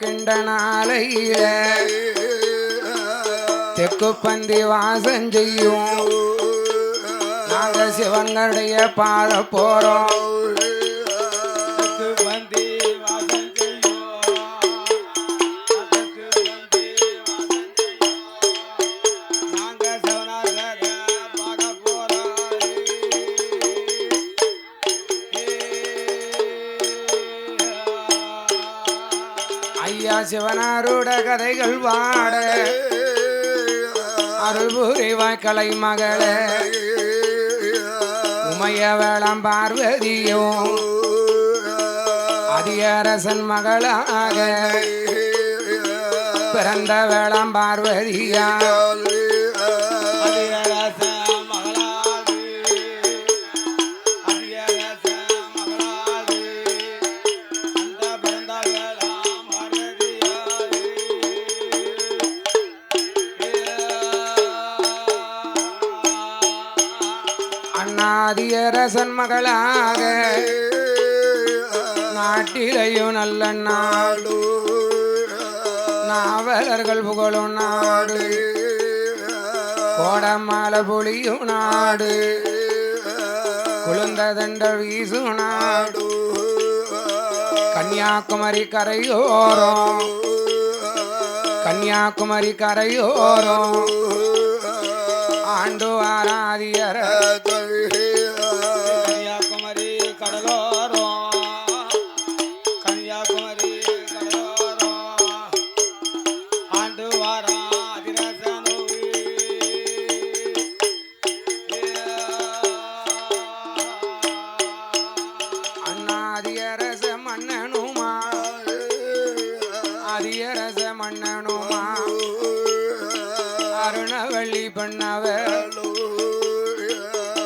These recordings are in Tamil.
கிண்ட நாளையில தெற்கு பந்தி வாசம் செய்யும். நாங்க சிவங்களுடைய பாட போறோம். ஐயா சிவனாரோட கதைகள் வாட. அருள் புரிவாய் கலை மகளே. உமைய வேளம் பார்வதியும் அதியரசன் மகளாக. பிறந்த வேளம் பார்வதியா. அண்ணாதியரசன் மகளாக. நாட்டிலையும் நல்ல நாடு நாவலர்கள் புகழும் நாடு. கோடமால புலியும் நாடு. குழுந்த தண்டல் வீசும் நாடு. கன்னியாகுமரி கரையோரம். கன்னியாகுமரி கரையோரம். ஆண்டு ஆராதியர. அதியரச மன்னனுமா? அருணவள்ளி பண்ணவர்.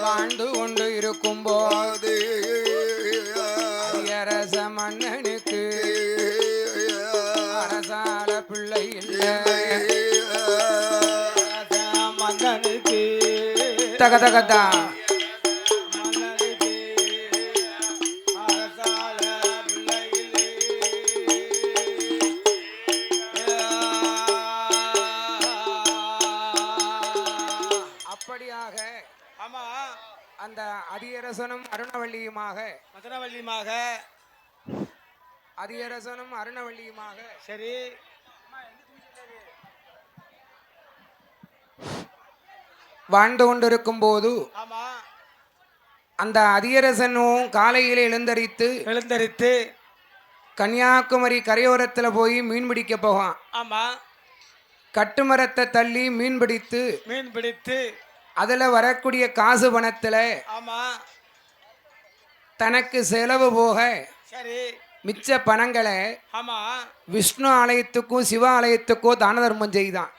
வாழ்ந்து கொண்டு இருக்கும்போது அதியரச மன்னனுக்கு அரசால பிள்ளை இல்லை. மன்னனுக்கு. தக. அதியரசனும் அருணவள்ளியுமாக மதுரவள்ளியமாக அதியரசனும் அருணவள்ளியுமாக சரி. வாழ்ந்து கொண்டிருக்கும் போது அந்த அதியரசனும் காலையில் எழுந்தரித்து எழுந்தரித்து கன்னியாகுமரி கரையோரத்தில் போய் மீன் பிடிக்க போவான். ஆமா. கட்டுமரத்தை தள்ளி மீன் பிடித்து மீன் பிடித்து அதில் வரக்கூடிய காசு பணத்தில் ஆமா. தனக்கு செலவு போக சரி. மிச்ச பணங்களை ஆமா. விஷ்ணு ஆலயத்துக்கும் சிவ ஆலயத்துக்கும் தான தர்மம் செய்தான்.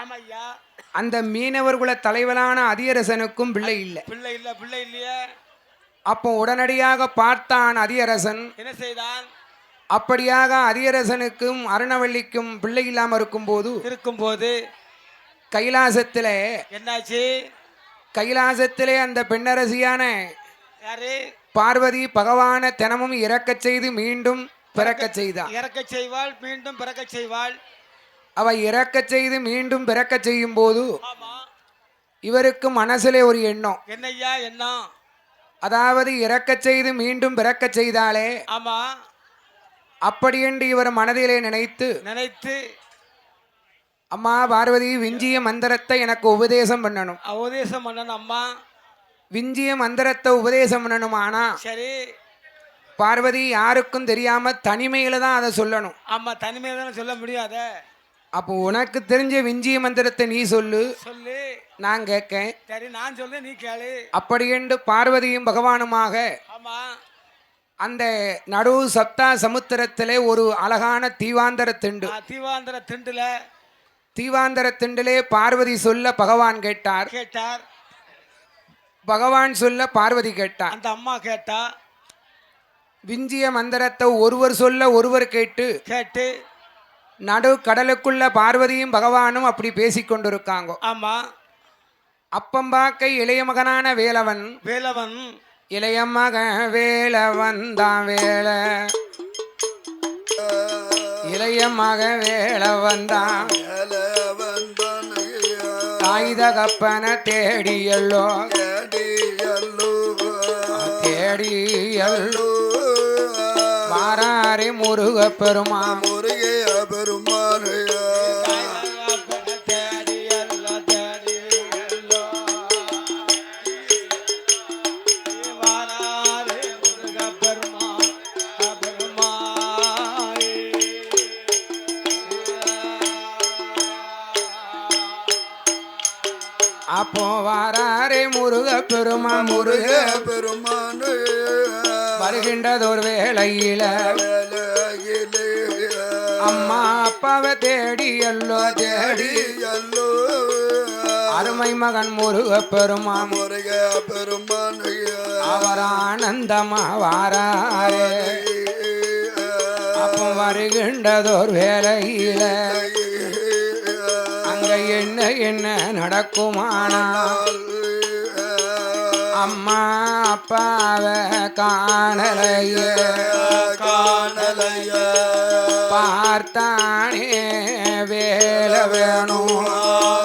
ஆமா ஐயா அந்த மீனவர்குல தலைவனான அதியரசனுக்கும் பிள்ளை இல்லை. பிள்ளை இல்ல பிள்ளை இல்லையே. அப்போ உடனடியாக பார்த்தான் அதியரசன். என்ன செய்தான்? அப்படியாக அதியரசனுக்கும் அருணவள்ளிக்கும் பிள்ளை இல்லாமல் இருக்கும்போது இருக்கும்போது கைலாசத்தில் என்னாச்சு? கைலாசத்திலே அந்த பெண்ணரசியான யாரு? பார்வதி பகவானை தினமும் இறக்கச் செய்து மீண்டும் பிறக்கச் செய்தான் இறக்க செய்வாள் மீண்டும் பிறக்க செய்வாள். அவ இறக்கச் செய்து மீண்டும் பிறக்கச் செய்யும் போது இவருக்கு மனசிலே ஒரு எண்ணம். என்னய்யா என்ன அதாவது இறக்கச் செய்து மீண்டும் பிறக்கச் செய்தாலே ஆமா. அப்படியென்று இவர் மனதிலே நினைத்து நினைத்து அம்மா பார்வதி விஞ்சிய மந்திரத்தை எனக்கு உபதேசம் பண்ணணும். உபதேசம் பண்ணணும் அம்மா. விஞ்சிய மந்திரத்தை உபதேசம் பண்ணணுமானா சரி. பார்வதி யாருக்கும் தெரியாம தனிமையில தான் அதை சொல்லணும். ஆமா தனிமையை தானே சொல்ல முடியாத அப்போ உனக்கு தெரிஞ்ச விஞ்சிய மந்திரத்தை நீ சொல்லு. சொல்லு. நான் கேட்கேன். சரி நான் சொல்றேன் நீ கேளு. அப்படியென்று பார்வதியும் பகவானுமாக ஆமா. அந்த நடு சப்தா சமுத்திரத்திலே ஒரு அழகான தீவாந்தர திண்டு. தீவாந்திர திண்டுல தீவாந்தர திண்டிலே பார்வதி சொல்ல பகவான் கேட்டார். கேட்டார். பகவான் சொல்ல பார்வதி கேட்டார் அந்த அம்மா கேட்டா விஞ்சிய மந்திரத்தை ஒருவர் சொல்ல ஒருவர் கேட்டு கேட்டு நடு கடலுக்குள்ள பார்வதியும் பகவானும் அப்படி பேசிக் கொண்டிருக்காங்க. ஆமா. அப்பம்பாக்கை இளைய மகனான வேலவன் வேலவன் இளைய மக வேலவன் தான் வேல. இளைய மக வேலை வந்தான் மேல வந்தனையா தாய் தகப்பன தேடியல்லோ. தேடியல்லோ. வாராரே முருக பெருமா முருகைய பெருமானையா அப்போ வாராரே முருக பெருமா முருக. முருக பெருமானையா வருகின்றதொரு வேளையில. அம்மா அப்பாவை தேடி தேடியல்லோ தேடி. தேடியல்லோ அருமை மகன் முருக பெருமா முருக பெருமானையா அவர் ஆனந்தமா வாராரே அப்போ வருகின்றதோர் வேலையில அங்க என்ன என்ன நடக்குமானா அம்மா அப்பாவை காணலையே. காணலையா. பார்த்தானே வேலை வேணும்.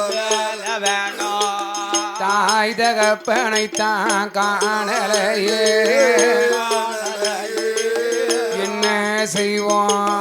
வேலை வேணும். தாய் தகப்பனைத்தான் காணலையே. என்ன செய்வோம்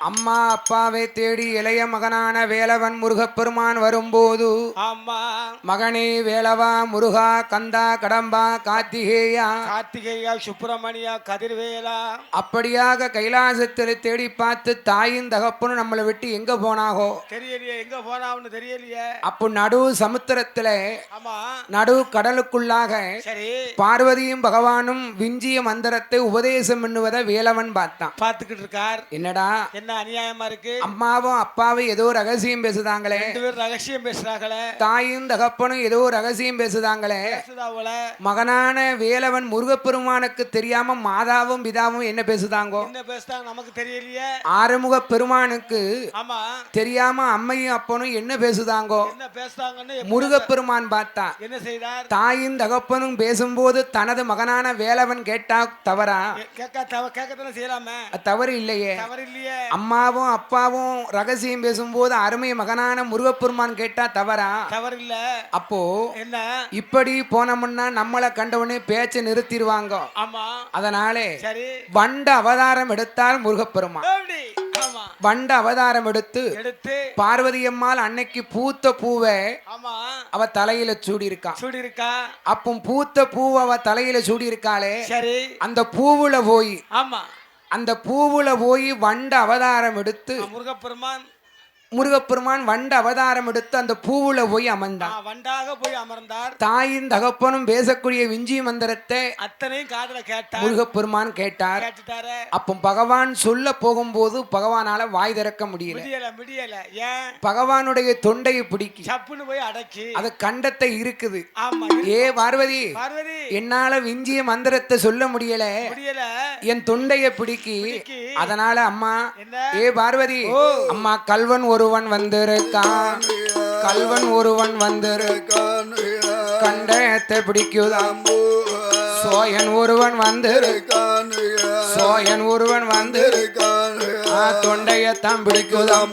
அம்மா அப்பாவை தேடி இளைய மகனான வேலவன் முருகப்பெருமான் வரும்போது ஆமா மகனே வேலவா முருகா கந்தா கடம்பா கார்த்திகேயா. கார்த்திகேயா சுப்பிரமணியா கதிர்வேலா. அப்படியாக கைலாசத்தில் தேடி பார்த்து தாயும் தகப்பனும் நம்மளை விட்டு எங்க போனாகோ? தெரியலையே எங்க போனான்னு தெரியலையே. அப்போ நடு சமுத்திரத்துல ஆமா. நடு கடலுக்குள்ளாக சரி. பார்வதியும் பகவானும் விஞ்சிய மந்திரத்தை உபதேசம் பண்ணுவதை வேலவன் பார்த்தான். பார்த்துக்கிட்டு இருக்கார். என்னடா? என்ன? அநியாயமா இருக்கு? அம்மாவும் அப்பாவும் ஏதோ ரகசியம் பேசுதாங்களே. ரெண்டு பேரும் ரகசியம் பேசுறாங்களே. தாயும் தகப்பனும் ஏதோ ரகசியம் பேசுதாங்களே. மகனான வேலவன் முருகப்பெருமானுக்கு தெரியாம மாதாவும் பிதாவும் என்ன பேசுதாங்கோ? என்ன பேசுறாங்க நமக்கு தெரியலையே. ஆறுமுக பெருமானுக்கு ஆமா. தெரியாம அம்மையும் அப்பனும் என்ன பேசுதாங்கோ? என்ன பேசுறாங்கன்னு எப்படி- முருகப்பெருமான் பார்த்தா. என்ன செய்தார்? தாயும் தகப்பனும் பேசும்போது தனது மகனான வேலவன் கேட்டா தவறா? கேட்க தவ கேட்கத்தானே செய்யலாமே. தவறு இல்லையே. தவறு இல்லையே. அம்மாவும் அப்பாவும் ரகசியம் பேசும்போது அருமை மகனான முருகப்பெருமான் கேட்டா தவறா? தவறு இல்ல அப்போ என்ன? இப்படி போனோம்னா நம்மளை கண்டவுடனே பேச்சை நிறுத்திடுவாங்க. ஆமா. அதனாலே சரி. வண்ட அவதாரம் எடுத்தால் முருகப்பெருமான். வண்ட அவதாரம் எடுத்து எடுத்து பார்வதி அம்மாள் அன்னைக்கு பூத்த பூவை அவ தலையில சூடி இருக்கா சூடி இருக்கா அப்போ பூத்த பூவை அவ தலையில சூடி இருக்காளே சரி. அந்த பூவுல போய் ஆமா. அந்த பூவுல போய் வண்ட அவதாரம் எடுத்து முருகப்பெருமான் முருகப்பெருமான் வண்ட அவதாரம் எடுத்து அந்த பூவுல போய் அமர்ந்தான். வண்டாக போய் அமர்ந்தார். தாயின் தகப்பனும் பேசக்கூடிய விஞ்சி மந்திரத்தை அத்தனையும் காதுல கேட்டார். முருகப்பெருமான் கேட்டார். அப்போ பகவான் சொல்ல போகும்போது பகவானால வாய் திறக்க முடியல. முடியல ஏன்? பகவானுடைய தொண்டையை பிடிக்கி. சப்புன்னு போய் அடக்கி. அது கண்டத்தை இருக்குது. ஆமா ஏ பார்வதி பார்வதி. என்னால விஞ்சிய மந்திரத்தை சொல்ல முடியல. முடியல. என் தொண்டைய பிடிக்கி. அதனால அம்மா ஏ பார்வதி அம்மா கல்வன் ஒருவன் வந்திருக்கான். கல்வன் ஒருவன் வந்திருக்கான். கண்டத்தை பிடிக்குதா சோயன் ஒருவன் வந்திருக்கான். சோயன் ஒருவன் வந்திருக்கான். தொண்டையத்தான் பிடிக்குதாம்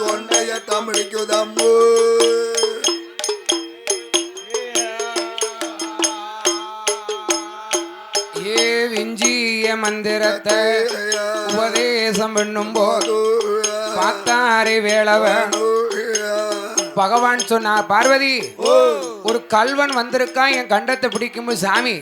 தொண்டையத்தான் வந்திருக்கான் மந்திரத்தை உபதேசம் பண்ணும் போது பார்த்தாரே வேளவன். பகவான் சொன்னா பார்வதி ஒரு கல்வன் வந்திருக்கான் என் கண்டத்தை பிடிக்கும்போது சாமி?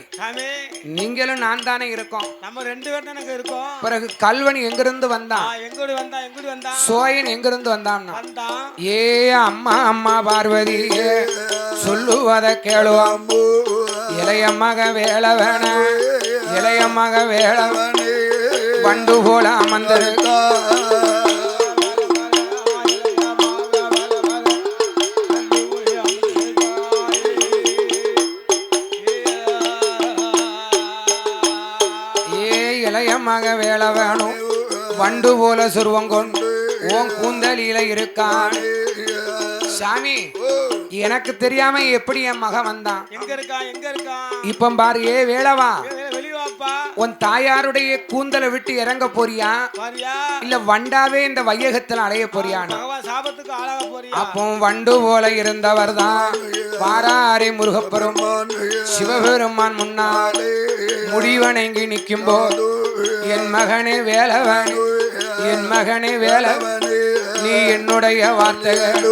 நீங்களும் நான் தானே இருக்கோம். நம்ம ரெண்டு பேரும் தானே இருக்கோம். பிறகு கல்வன் எங்கிருந்து வந்தான்? எங்கூடி வந்தான் எங்கூடி வந்தான்? சோயன் எங்கிருந்து வந்தான்னா? வந்தான். ஏ அம்மா அம்மா பார்வதி சொல்லுவத கேளுவாம். இளைய மக வேலை வேண இளைய மக வேளவனே பண்டு போல அமர்ந்திருக்கா ஏ இளைய மக வேளவனும் பண்டு போல சுருவங்கொண்டு ஓன் கூந்தலியில இருக்கான். சாமி எனக்கு தெரியாம எப்படி என் மகன் வந்தான்? எங்க இருக்கான் இப்ப பாரு ஏ வேளவா உன் தாயாருடைய கூந்தலை விட்டு இறங்க போறியா? இல்ல வண்டாவே இந்த வையகத்துல அலைய போறியான்னு பகவான் சாபத்துக்கு ஆளாக போறியா? அப்போ வண்டு போல இருந்தவர் தான் வாராரே முருகப்பெரும் சிவபெருமான் முன்னால் முடிவணங்கி நிற்கும் போது என் மகனே வேலவன் என் மகனே வேலவன் நீ என்னுடைய வார்த்தைகள்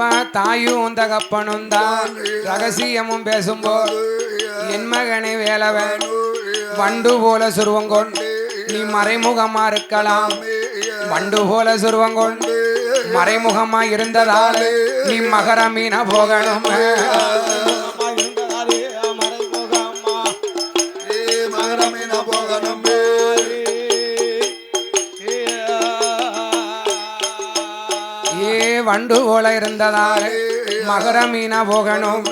அப்பா தாயும் தகப்பனும் தான். ரகசியமும் பேசும்போது என் மகனை வேலவன் வண்டு போல சுருவங்கொண்டு நீ மறைமுகமா இருக்கலாம். வண்டு போல சுருவங்கொண்டு மறைமுகமா இருந்ததால் நீ மகர மீன போகணும். வண்டு போல இருந்ததால மகர மீனா போகணும்.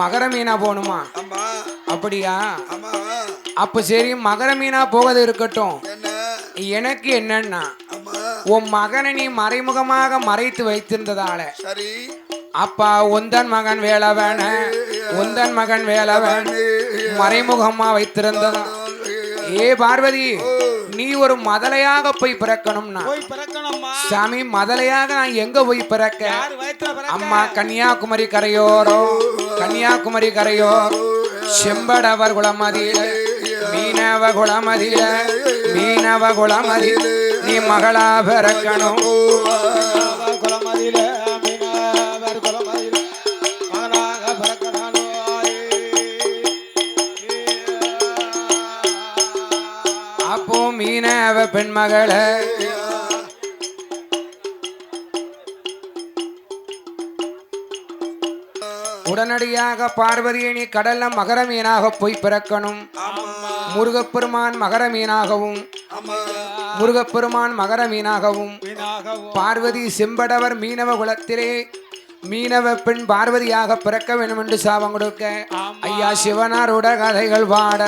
மகர மீனா போகணுமா அப்படியா? அப்ப சரி மகர மீனா போவது இருக்கட்டும். எனக்கு என்னன்னா உன் மகனை நீ மறைமுகமாக மறைத்து வைத்திருந்ததால அப்பா உந்தன் மகன் வேலவன உந்தன் மகன் வேலவன் மறைமுகமா வைத்திருந்ததா? ஏ பார்வதி நீ ஒரு மதலையாக போய் பிறக்கணும்னா. சாமி மதலையாக நான் எங்க போய் பிறக்க? அம்மா கன்னியாகுமரி கரையோரோ? கன்னியாகுமரி கரையோர்? செம்படவர் குளமதியில மீனவ குளமதியில மீனவ குளமதியில நீ மகளா பிறக்கணும். பெண்மகளை. உடனடியாக பார்வதியை நீ கடல்ல மகர மீனாக போய் பிறக்கணும். முருகப்பெருமான் மகர மீனாகவும் முருகப்பெருமான் மகர மீனாகவும். பார்வதி செம்படவர் மீனவ குலத்திலே மீனவ பெண் பார்வதியாக பிறக்க வேண்டும் என்று சாபம் கொடுக்க. ஐயா சிவனாரோட கதைகள் பாட.